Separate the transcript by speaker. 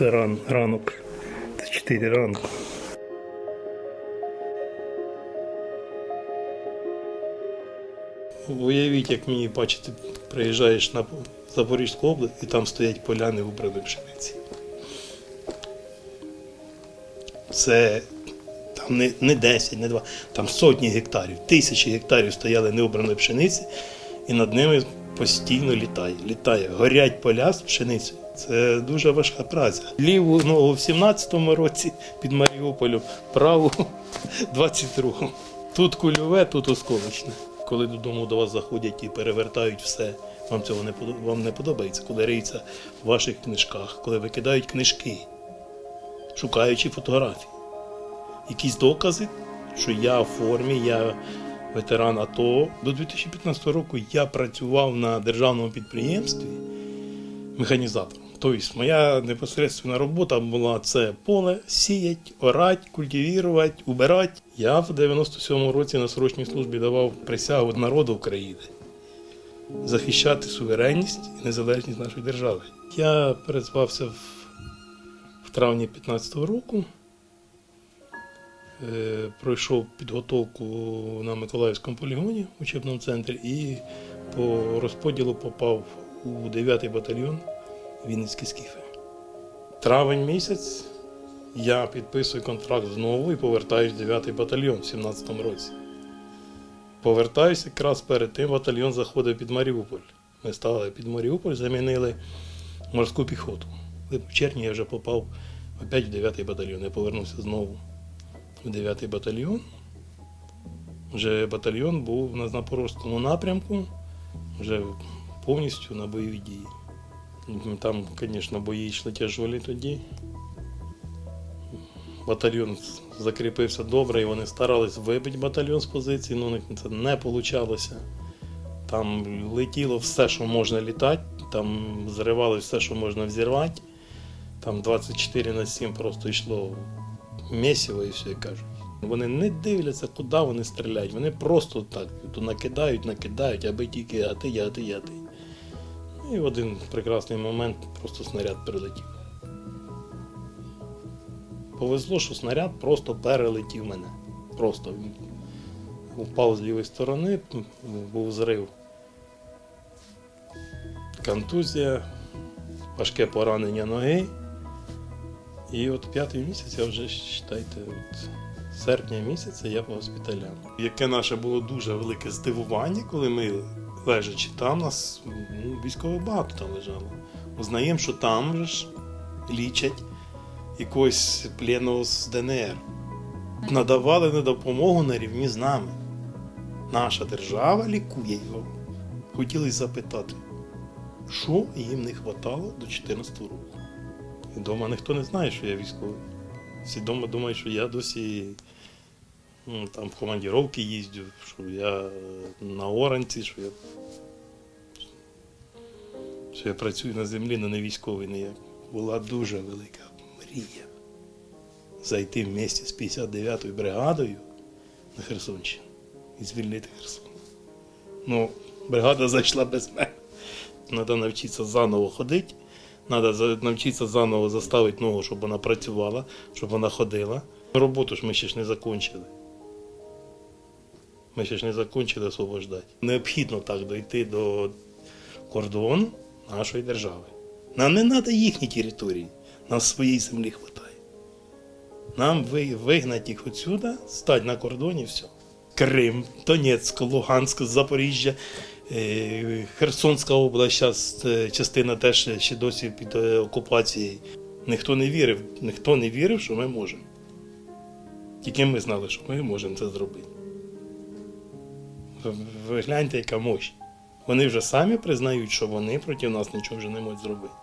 Speaker 1: Це ран, ранок. Це 4 ранку. Уявіть, як мені бачите, приїжджаєш на Запорізьку область і там стоять поляни убраної пшениці. Це там не, не 10, не 2, там сотні гектарів, тисячі гектарів стояли необраної пшениці, і над ними постійно літає. Літає. Горять поля з пшеницею. Це дуже важка праця. Ліву ногу в 17-му році під Маріуполем, праву в 22-му. Тут кульове, тут осколочне. Коли додому до вас заходять і перевертають все, вам цього не вам не подобається, коли риються в ваших книжках, коли викидають книжки, шукаючи фотографії якісь докази, що я в формі, я ветеран АТО. До 2015 року я працював на державному підприємстві механізатором. Тобто моя непосередственна робота була це поле сіять, орать, культивувати, убирати. Я в 97-му році на срочній службі давав присягу народу України захищати суверенність і незалежність нашої держави. Я перезвався в, в травні 15-го року. Е, пройшов підготовку на Миколаївському полігоні в учебному центрі і по розподілу попав у 9-й батальйон Вінницькі скіфи. Травень місяць я підписую контракт знову і повертаюсь в 9-й батальйон в 17-му році. Повертаюся якраз перед тим батальйон заходив під Маріуполь. Ми стали під Маріуполь, замінили морську піхоту. В червні я вже попав опять в 9-й батальйон. Я повернувся знову в 9-й батальйон. Вже батальйон був на Запорозькому напрямку, вже повністю на бойові дії. Там, звісно, бої йшли тяжолі тоді. Батальйон закріпився добре, і вони старались вибити батальйон з позиції, але у них це не вийшло. Там летіло все, що можна літати, там зривали все, що можна взірвати. Там 24 на 7 просто йшло місиво і все кажуть. Вони не дивляться, куди вони стріляють. Вони просто так то накидають, накидають, аби тільки гати, гати, гати. І в один прекрасний момент просто снаряд прилетів. Повезло, що снаряд просто перелетів мене. Просто він упав з лівої сторони, був зрив. Контузія, важке поранення ноги. І от п'ятий місяць, я вже вважайте, от серпня місяця я по госпіталям. Яке наше було дуже велике здивування, коли ми лежачи там, нас ну, військових багато там лежало. Узнаємо, що там ж лічать якогось пленного з ДНР. Надавали на допомогу на рівні з нами. Наша держава лікує його. Хотіли запитати, що їм не вистачало до 14 року. І Дома ніхто не знає, що я військовий. Всі вдома думають, що я досі ну, там в командіровки їздю, що я на оранці, що я, що я працюю на землі, але не військовий ніяк. Була дуже велика мрія зайти в місті з 59-ю бригадою на Херсонщину і звільнити Херсон. Ну, бригада зайшла без мене. Треба навчитися заново ходити. Треба навчитися заново заставити ногу, щоб вона працювала, щоб вона ходила. Роботу ж ми ще ж не закінчили. Ми ще ж не закінчили освобождати. Необхідно так дойти до кордону нашої держави. Нам не треба їхні території, нам своєї землі вистачає. Нам вигнати їх отсюда, стати на кордоні, все. Крим, Донецьк, Луганськ, Запоріжжя, Херсонська область, зараз частина теж ще досі під е, окупацією. Ніхто не вірив, ніхто не вірив, що ми можемо. Тільки ми знали, що ми можемо це зробити. Ви гляньте, яка мощь. Вони вже самі признають, що вони проти нас нічого вже не можуть зробити.